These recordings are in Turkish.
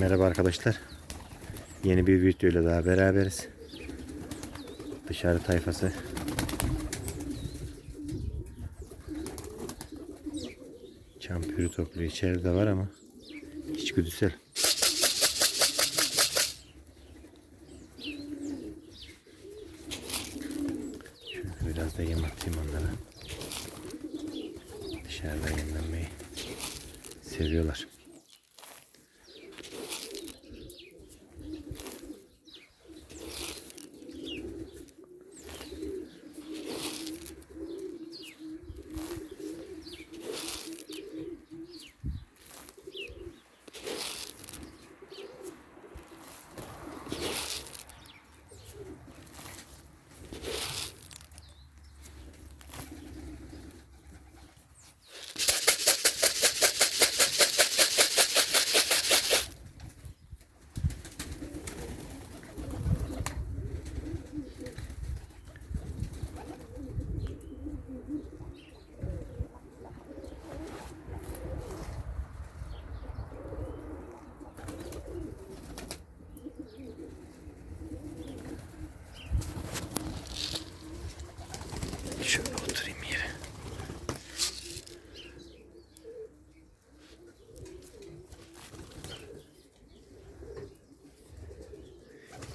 Merhaba arkadaşlar. Yeni bir videoyla daha beraberiz. Dışarı tayfası. Çampürü topluyor. İçeride var ama hiç güdüsel. Şöyle biraz da yem atayım onlara. Dışarıda yemlenmeyi seviyorlar.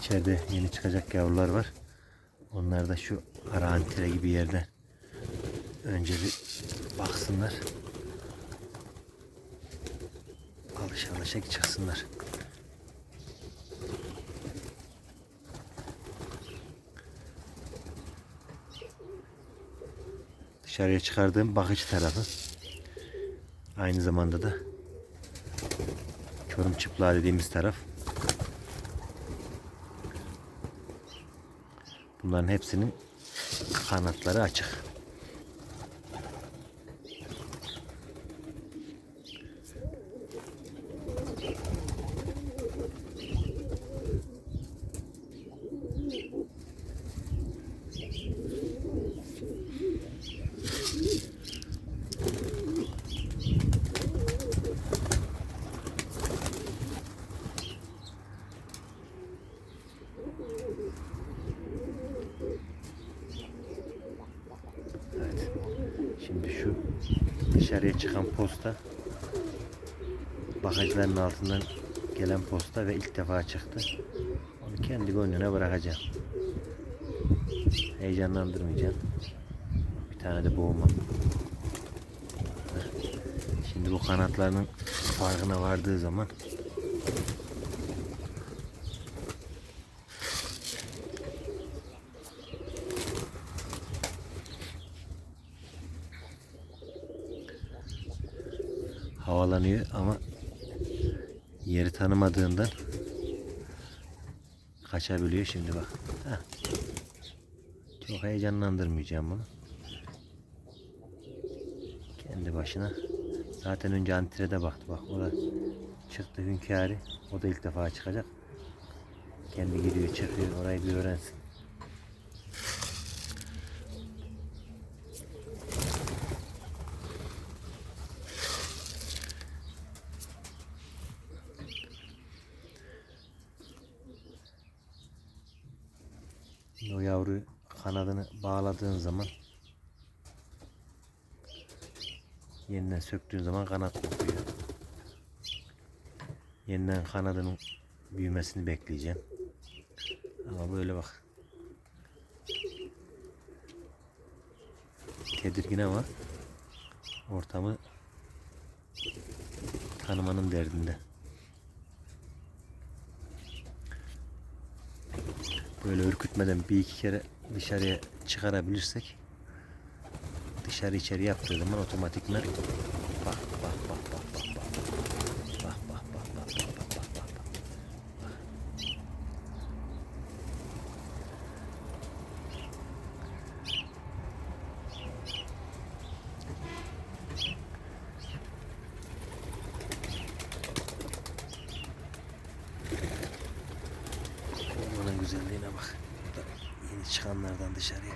İçeride yeni çıkacak yavrular var. Onlar da şu ara antire gibi yerden önce bir baksınlar. Alışa alışa çıksınlar. Dışarıya çıkardığım bakıcı tarafı. Aynı zamanda da Çorum çıplığa dediğimiz taraf. Bunların hepsinin kanatları açık. Evet. Şimdi şu dışarıya çıkan posta bagajların altından gelen posta ve ilk defa çıktı. Onu kendi gönlüne bırakacağım. Heyecanlandırmayacağım. Bir tane de boğma. Şimdi bu kanatlarının farkına vardığı zaman havalanıyor ama yeri tanımadığından kaçabiliyor şimdi bak. Heh. Çok heyecanlandırmayacağım bunu. Kendi başına. Zaten önce antrede baktı bak. O da çıktı hünkâri. O da ilk defa çıkacak. Kendi gidiyor çıkıyor. Orayı bir öğrensin. O yavru kanadını bağladığın zaman yeniden söktüğün zaman kanat kopuyor. Yeniden kanadının büyümesini bekleyeceğim. Ama böyle bak. Tedirgin ama ortamı tanımanın derdinde. böyle ürkütmeden bir iki kere dışarıya çıkarabilirsek dışarı içeri yaptığı zaman otomatikler bak bak bak bak bak. çıkanlardan dışarıya.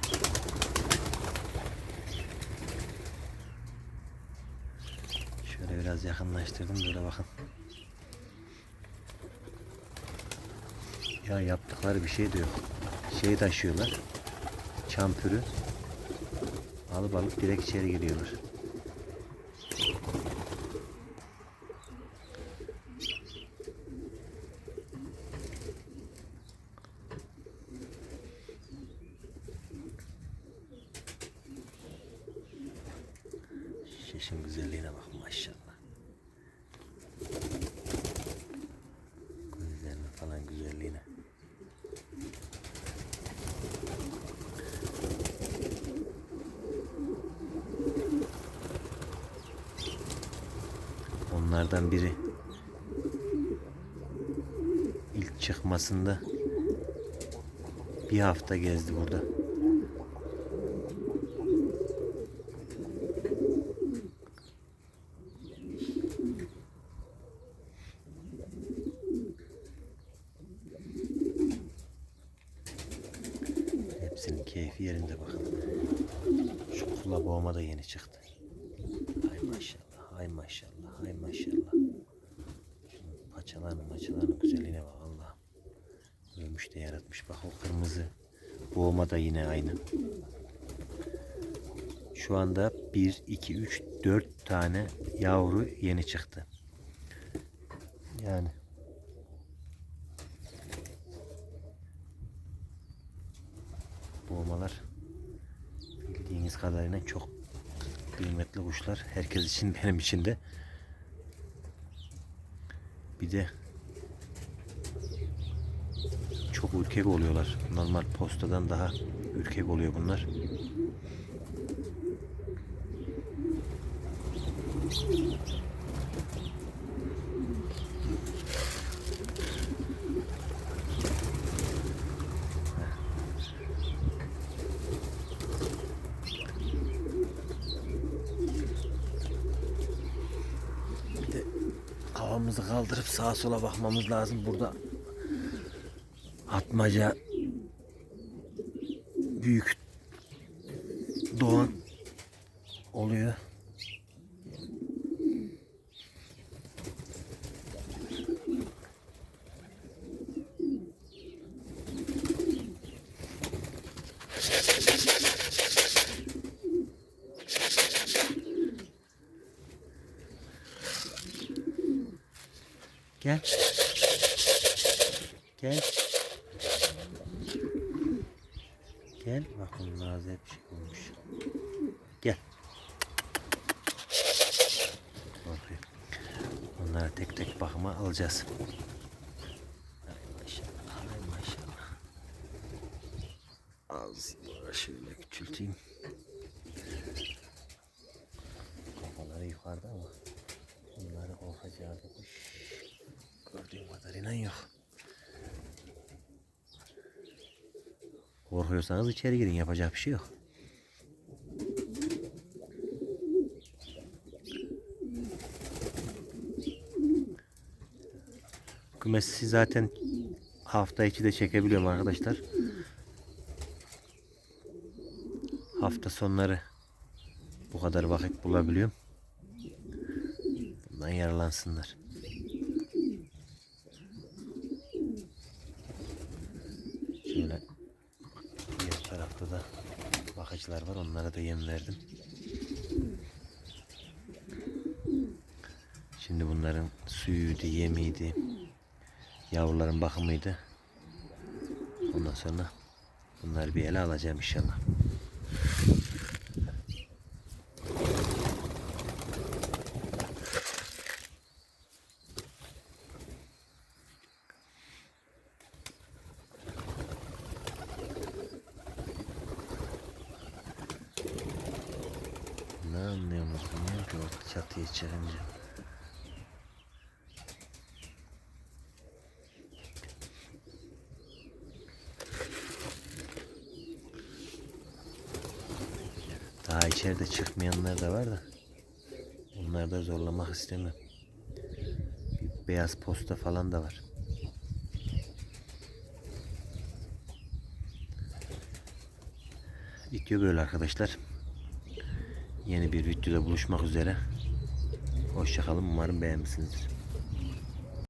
Şöyle biraz yakınlaştırdım böyle bakın. Ya yaptıkları bir şey de yok. Şey taşıyorlar. Çampürü. Alıp alıp direkt içeri giriyorlar. Şişin güzelliğine bak maşallah. Gözlerine falan güzelliğine. Onlardan biri ilk çıkmasında bir hafta gezdi burada. Hepsinin keyfi yerinde bakın. Boğma da yeni çıktı. Hay maşallah, hay maşallah, hay maşallah. Şunun maçalarının güzelliğine bak Allah. Ölmüş de yaratmış. Bak o kırmızı boğma da yine aynı. Şu anda 1, 2, 3, 4 tane yavru yeni çıktı. Yani boğmalar bildiğiniz kadarıyla çok kıymetli kuşlar. Herkes için benim için de. Bir de çok ürkek oluyorlar. Normal postadan daha ürkek oluyor bunlar. Bir de havamızı kaldırıp sağa sola bakmamız lazım. Burada atmaca büyük doğan oluyor. Gel. Gel. Gel. Bak onun ağzı hep şey olmuş. Gel. Korkuyor. Onlara tek tek bakıma alacağız. Ay maşallah. Ay maşallah. Az şöyle küçülteyim. Kafaları yukarıda ama bunları korkacağı bir kuş kadarıyla yok. Korkuyorsanız içeri girin yapacak bir şey yok. Kümesi zaten hafta içi de çekebiliyorum arkadaşlar. Hafta sonları bu kadar vakit bulabiliyorum. Bundan yararlansınlar. Şöyle diğer tarafta da bakıcılar var. Onlara da yem verdim. Şimdi bunların suyuydu, yemiydi, yavruların bakımıydı. Ondan sonra bunları bir ele alacağım inşallah. Ne anlıyorsunuz ki orta çatıya çıkınca. Daha içeride çıkmayanlar da var da. Onları da zorlamak istemem. Bir beyaz posta falan da var. Video böyle arkadaşlar. Yeni bir videoda buluşmak üzere. Hoşçakalın. Umarım beğenmişsinizdir.